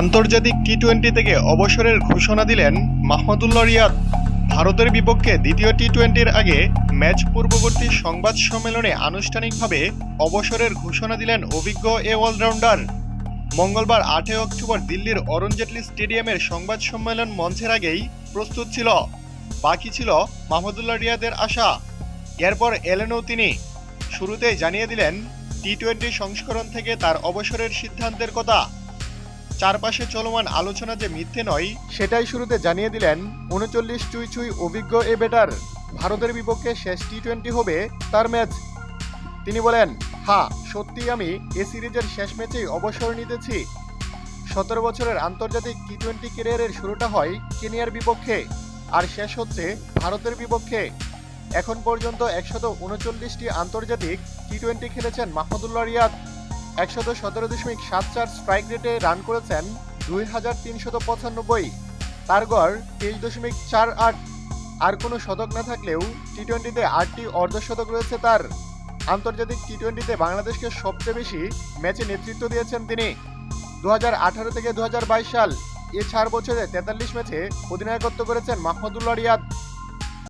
আন্তর্জাতিক T twenty থেকে অবসরের ঘোষণা দিলেন মাহমুদুল্লাহ রিয়াদ। ভারতের বিপক্ষে দ্বিতীয় টি টোয়েন্টির আগে ম্যাচ পূর্ববর্তী সংবাদ সম্মেলনে আনুষ্ঠানিকভাবে অবসরের ঘোষণা দিলেন অভিজ্ঞ এ অলরাউন্ডার। মঙ্গলবার আটই অক্টোবর দিল্লির অরুণ জেটলি স্টেডিয়ামের সংবাদ সম্মেলন মঞ্চের আগেই প্রস্তুত ছিল। বাকি ছিল মাহমুদুল্লাহ রিয়াদের আশা। এরপর এলেনও তিনি। শুরুতেই জানিয়ে দিলেন টি টোয়েন্টি সংস্করণ থেকে তার অবসরের সিদ্ধান্তের কথা। চারপাশে চলমান আলোচনা যে মিথ্যে নয়, সেটাই শুরুতে জানিয়ে দিলেন উনচল্লিশ চুই চুই অভিজ্ঞ এ বেটার ভারতের বিপক্ষে শেষ টি টোয়েন্টি হবে তার ম্যাচ। তিনি বলেন হ্যাঁ সত্যি আমি এ সিরিজের শেষ ম্যাচেই অবসর নিতেছি। সতেরো বছরের আন্তর্জাতিক টি টোয়েন্টি ক্যারিয়ারের শুরুটা হয় কেনিয়ার বিপক্ষে, আর শেষ হচ্ছে ভারতের বিপক্ষে। এখন পর্যন্ত একশত উনচল্লিশটি আন্তর্জাতিক টি টোয়েন্টি খেলেছেন মাহমুদুল্লাহ রিয়াদ। একশত সতেরো দশমিক সাত চার স্ট্রাইক রেটে রান করেছেন দুই হাজার তিনশত পঁচানব্বই। তার গড় তেইশ দশমিক চার আট। আর কোনো শতক না থাকলেও টি টোয়েন্টিতে আটটি অর্ধশতক রয়েছে তার। আন্তর্জাতিক টি টোয়েন্টিতে বাংলাদেশকে সবচেয়ে বেশি ম্যাচে নেতৃত্ব দিয়েছেন তিনি। দু হাজার আঠারো থেকে দু হাজার বাইশ সাল এ চার বছরে তেতাল্লিশ ম্যাচে অধিনায়কত্ব করেছেন মাহমুদুল্লাহ রিয়াদ।